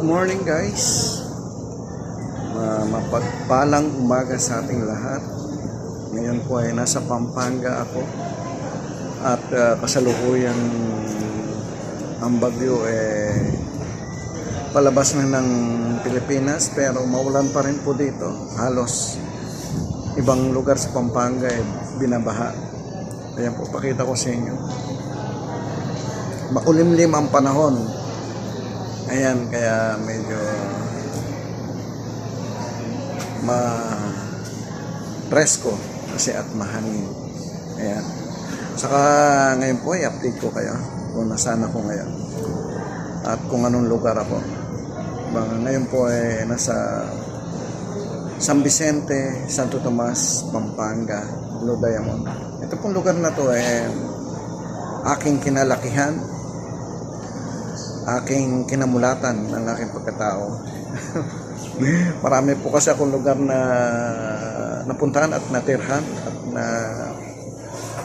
Good morning guys. Ma mapagpalang umaga sa ating lahat. Ngayon po ay nasa Pampanga ako. At uh, kasalukuyan ang bagyo eh palabas na ng Pilipinas pero maulan pa rin po dito. Halos ibang lugar sa Pampanga eh binabaha. Ayan po, pakita ko sa inyo. Makulimlim ang panahon. Ayan, kaya medyo ma presko kasi at mahangin. Ayan. Saka ngayon po, i-update ko kayo kung nasaan ako ngayon. At kung anong lugar ako. Baka ngayon po ay nasa San Vicente, Santo Tomas, Pampanga, Blue Diamond. Ito pong lugar na to ay aking kinalakihan, aking kinamulatan ng aking pagkatao. Marami po kasi akong lugar na napuntahan at natirhan at na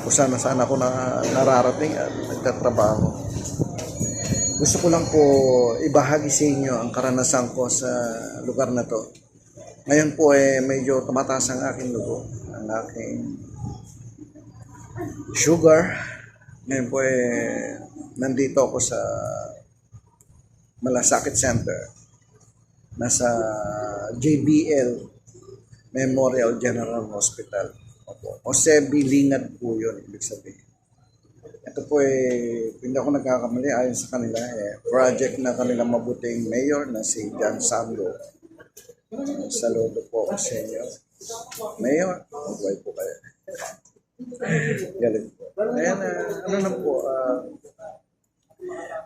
kung saan na saan ako na nararating at nagtatrabaho. Gusto ko lang po ibahagi sa inyo ang karanasan ko sa lugar na to. Ngayon po eh medyo tumataas ang aking lugo, ang aking sugar. Ngayon po eh nandito ako sa Malasakit Center. Nasa JBL Memorial General Hospital. Opo. Jose Bilingad po yun, ibig sabihin. Ito po eh, hindi ako nagkakamali ayon sa kanila eh, project na kanilang mabuting mayor na si John Sandro. Saludo po sa inyo. Mayor, mabuhay po kayo. Galing po. Ayan, ah, ano lang po, ah,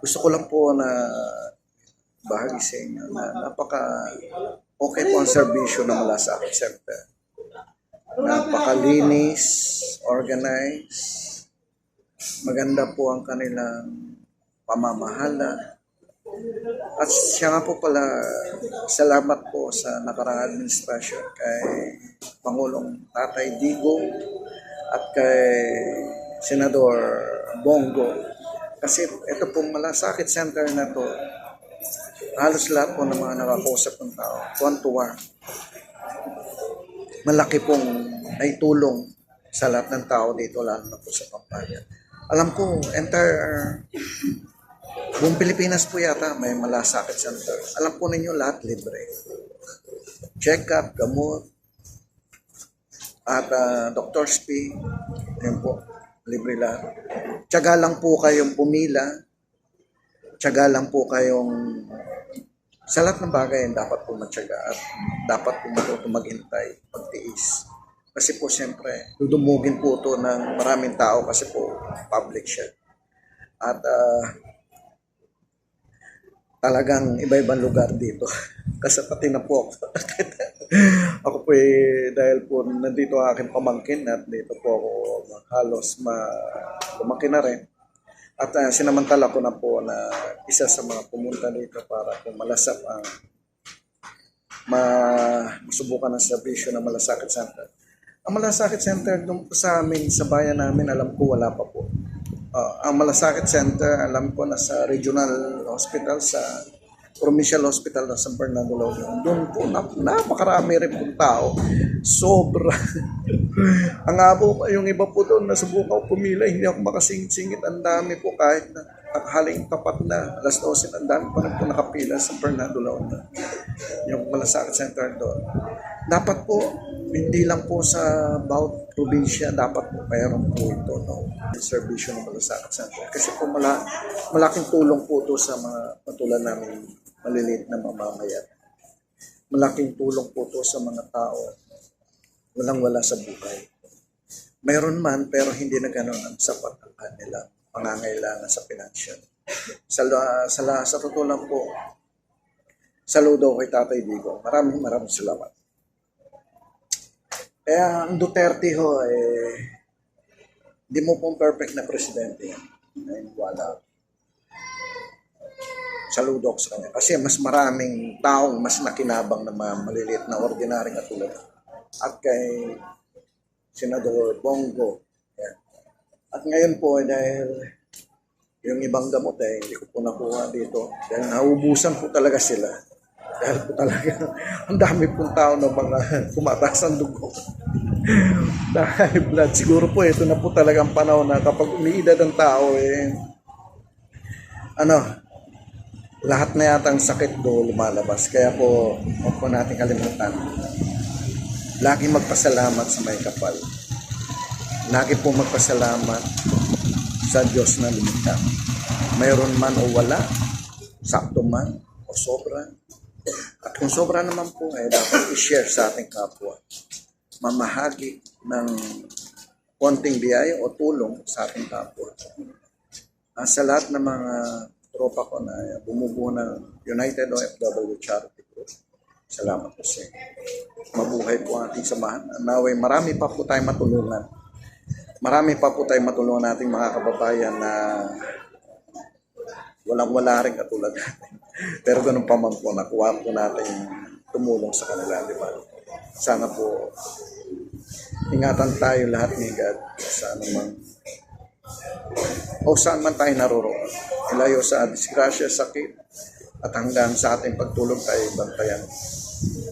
gusto ko lang po na bahagi sa inyo na napaka okay po ang serbisyo ng Malasakit Center. Napakalinis, organized, maganda po ang kanilang pamamahala. At siya nga po pala, salamat po sa nakarang administrasyon kay Pangulong Tatay Digong at kay Senador Bongo. Kasi ito pong malasakit center na to, halos lahat po ng mga nakakausap ng tao, tuwan-tuwa. Malaki pong naitulong sa lahat ng tao dito, lalo na po sa Pampanga. Alam ko, entire buong Pilipinas po yata may malasakit center. Alam po ninyo lahat libre. Check-up, gamot, at uh, doctor's fee, yun po, libre lahat. Tiyaga lang po kayong pumila, tiyaga lang po kayong sa lahat ng bagay dapat po matyaga at dapat po matuto maghintay, magtiis. Kasi po siyempre, dudumugin po ito ng maraming tao kasi po public siya. At ah, talagang iba-ibang lugar dito. Kasi pati na po ako. ako po eh, dahil po nandito ang aking pamangkin at dito po ako halos ma lumaki na rin. At uh, sinamantala ko na po na isa sa mga pumunta dito para po malasap ang ma masubukan ang serbisyo ng Malasakit Center. Ang Malasakit Center doon sa amin, sa bayan namin, alam ko wala pa po. Ah, ang Malasakit Center, alam ko nasa regional hospital sa Provincial Hospital ng San Fernando Laguna. Doon po, nap napakarami rin pong tao. Sobra. ang abo, yung iba po doon, nasubukan ko pumila, hindi ako makasingit-singit. Ang dami po kahit na haling tapat na, alas 12, ang dami pa rin po nakapila sa Fernando Laguna. Yung Malasakit Center doon. Dapat po, hindi lang po sa bawat probinsya, dapat po mayroon po ito, no? Servisyo ng Malasakit Center. Kasi po mala, malaking tulong po ito sa mga patulan namin maliliit na mamamayan. Malaking tulong po ito sa mga tao walang-wala sa buhay. Mayroon man, pero hindi na gano'n ang sapat ang kanila pangangailangan sa financial. Sa, sa, sa totoo lang po, saludo kay Tatay Digo. Maraming maraming salamat. Kaya ang Duterte ho, eh, di mo pong perfect na presidente yan. Ay, wala. Saludo ko sa kanya. Kasi mas maraming taong mas nakinabang na mga maliliit na ordinaryong katulad. At kay Senador Bongo. Yan. At ngayon po, dahil Yung ibang gamot eh, hindi ko po nakuha dito. Dahil naubusan po talaga sila. Dahil po talaga, ang dami pong tao na mga kumataas ang dugo. Dahil blood, siguro po ito na po talagang panahon na kapag umiidad ang tao eh, ano, lahat na yata ang sakit do lumalabas. Kaya po, huwag po natin kalimutan. Lagi magpasalamat sa may kapal. Lagi po magpasalamat sa Diyos na lumikha. Mayroon man o wala, sakto man o sobra. At kung sobra naman po, eh, dapat i-share sa ating kapwa. Mamahagi ng konting biyaya o tulong sa ating kapwa. Ah, sa lahat ng mga tropa ko na bumubuo ng United OFW Charity Group, salamat po sa. Mabuhay po ang ating samahan. Naway, marami pa po tayong matulungan. Marami pa po tayong matulungan nating mga kababayan na walang-wala rin katulad natin. Pero ganun pa man po, nakuha po natin tumulong sa kanila, di ba? Sana po ingatan tayo lahat ni God sa anumang o saan man tayo naroroon. Ilayo sa disgrasya, sakit, at hanggang sa ating pagtulog tayo bantayan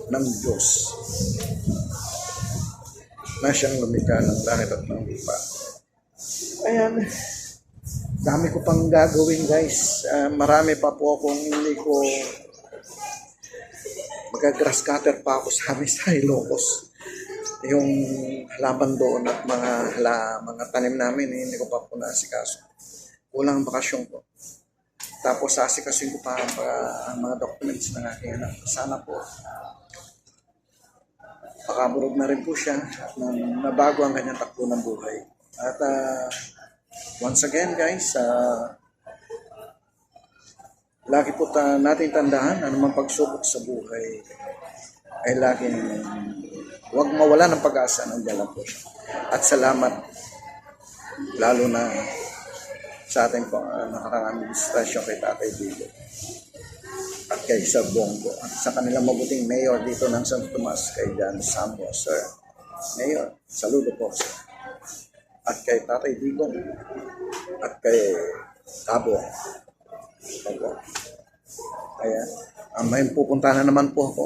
ng Diyos na siyang lumikha ng langit at ng lupa. Ayan. Dami ko pang gagawin guys. Ah, marami pa po akong hindi ko magka-grass cutter pa ako sa amin sa Ilocos. Yung halaman doon at mga hala, mga tanim namin, eh, hindi ko pa po naasikaso. Kulang ang bakasyon ko. Tapos asikasuin ko pa ang mga, mga documents ng aking anak. Sana po pakaburog na rin po siya at nabago ang kanyang takbo ng buhay. At ah, once again guys, uh, lagi po ta natin tandaan anumang pagsubok sa buhay ay laging huwag mawala ng pag-asa ng lang po siya. At salamat lalo na sa ating uh, nakarang administrasyon kay Tatay Bigo at kay Sir Bongo at sa kanilang mabuting mayor dito ng San Tomas kay Jan Samuel, Sir. Mayor, saludo po sir. At kay Tatay Digong at kay Tabo. Opo. Ayan. Um, may pupunta na naman po ako.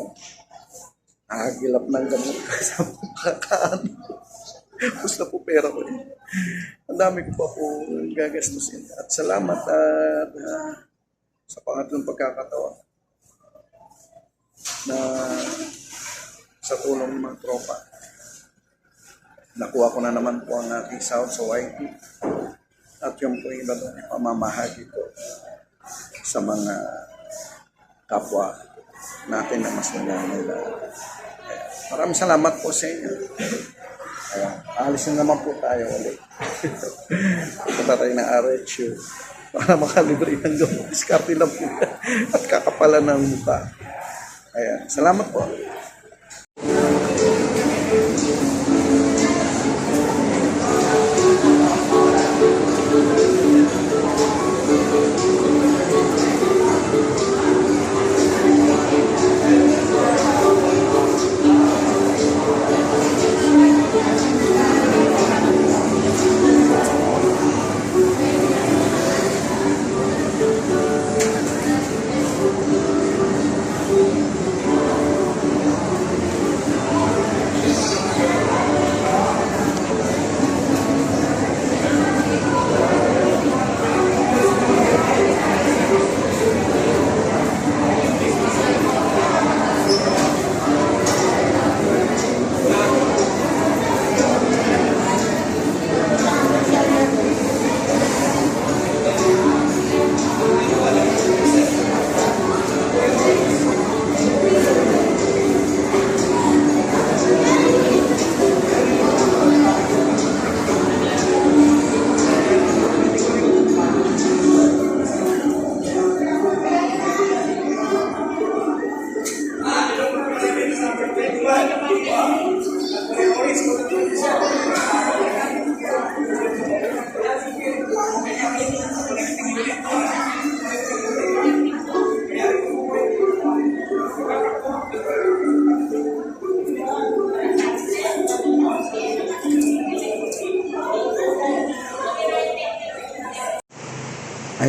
Nakagilap ng gamot sa pagkakaan. Gusto po pera ko eh. Ang dami ko pa po gagastusin. At salamat at ah, sa pangatlong pagkakataon na sa tulong ng mga tropa. Nakuha ko na naman po ang aking sahod sa YT. At yung po iba doon, ipamamahagi ko sa mga kapwa natin na mas. Kaya, Maraming salamat po sa inyo. Kaya, alis na naman po tayo ulit. Punta tayo ng RHU para makalibre ng gamot. Diskarte lang po. At kakapalan ng mukha. Ayan. Salamat po.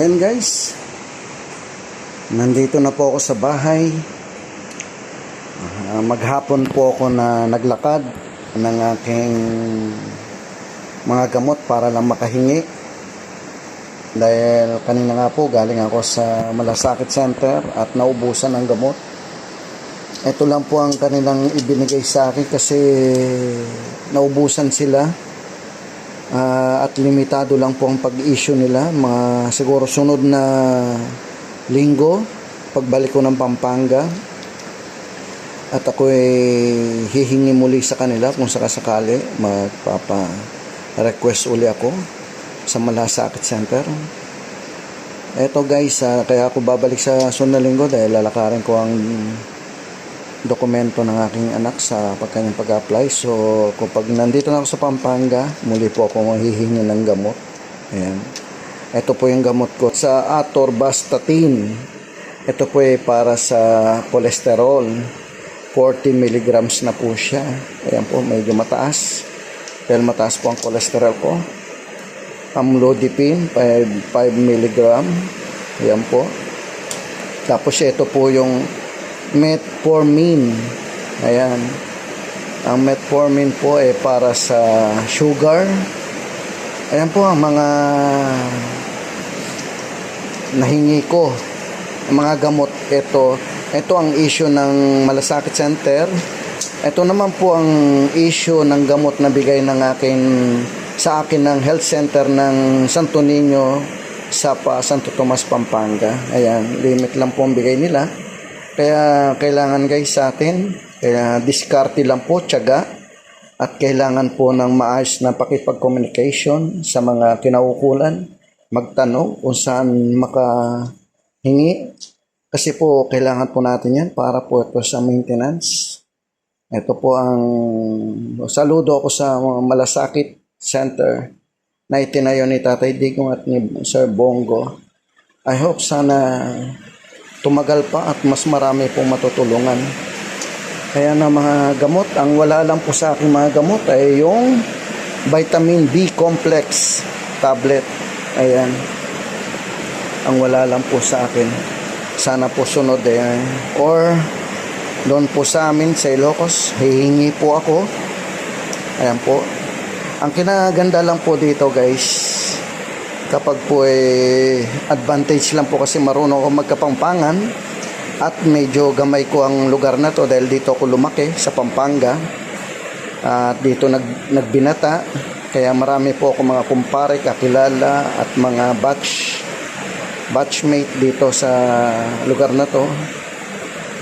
Ayan guys. Nandito na po ako sa bahay. Ah, maghapon po ako na naglakad ng aking mga gamot para lang makahingi. Dahil kanina nga po galing ako sa Malasakit Center at naubusan ng gamot. Ito lang po ang kanilang ibinigay sa akin kasi naubusan sila. Ah, at limitado lang po ang pag-issue nila. Mga siguro sunod na linggo, pagbalik ko ng Pampanga. At ako ay hihingi muli sa kanila kung sakasakali magpapa-request uli ako sa Malasakit Center. Eto guys, ah, kaya ako babalik sa sunod na linggo dahil lalakarin ko ang dokumento ng aking anak sa pagkanyang pag-apply. So, kapag nandito na ako sa Pampanga, muli po ako mahihingi ng gamot. Ayan. Ito po yung gamot ko sa atorvastatin. Ito po ay para sa cholesterol. 40 milligrams na po siya. Ayan po, medyo mataas. Dahil mataas po ang cholesterol ko. Amlodipine, 5, 5 milligram. Ayan po. Tapos ito po yung metformin. Ayan. Ang metformin po ay para sa sugar. Ayan po ang mga nahingi ko. Ang mga gamot ito. Ito ang issue ng Malasakit Center. Ito naman po ang issue ng gamot na bigay ng akin sa akin ng health center ng Santo Niño sa pa Santo Tomas Pampanga. Ayan, limit lang po ang bigay nila. Kaya kailangan guys sa atin, kaya diskarte lang po, tiyaga. At kailangan po ng maayos na pakipag-communication sa mga kinaukulan, magtanong kung saan makahingi. Kasi po, kailangan po natin yan para po ito sa maintenance. Ito po ang saludo ako sa Malasakit Center na itinayo ni Tatay Digong at ni Sir Bongo. I hope sana tumagal pa at mas marami pong matutulungan. Kaya na mga gamot, ang wala lang po sa aking mga gamot ay yung vitamin B complex tablet. Ayan. Ang wala lang po sa akin. Sana po sunod eh. Or doon po sa amin sa Ilocos, hihingi po ako. Ayan po. Ang kinaganda lang po dito guys, kapag po eh, advantage lang po kasi marunong ako magkapampangan at medyo gamay ko ang lugar na to dahil dito ako lumaki sa Pampanga at dito nag, nagbinata. Kaya marami po ako mga kumpare, kakilala at mga batch batchmate dito sa lugar na to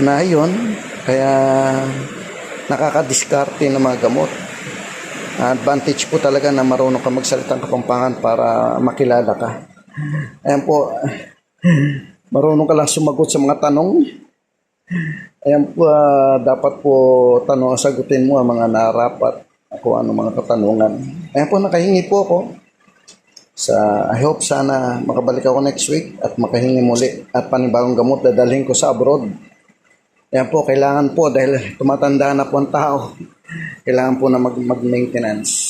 na yun. Kaya nakakadiskarte ng mga gamot advantage po talaga na marunong ka magsalita ng kapampangan para makilala ka. Ayan po, marunong ka lang sumagot sa mga tanong. Ayan po, ah, dapat po tanong sagutin mo ang mga narapat kung ano mga katanungan. Ayan po, nakahingi po ako. Sa, I hope sana makabalik ako next week at makahingi muli at panibagong gamot dadalhin ko sa abroad. Ayan po, kailangan po dahil tumatanda na po ang tao kailangan po na mag, mag-maintenance.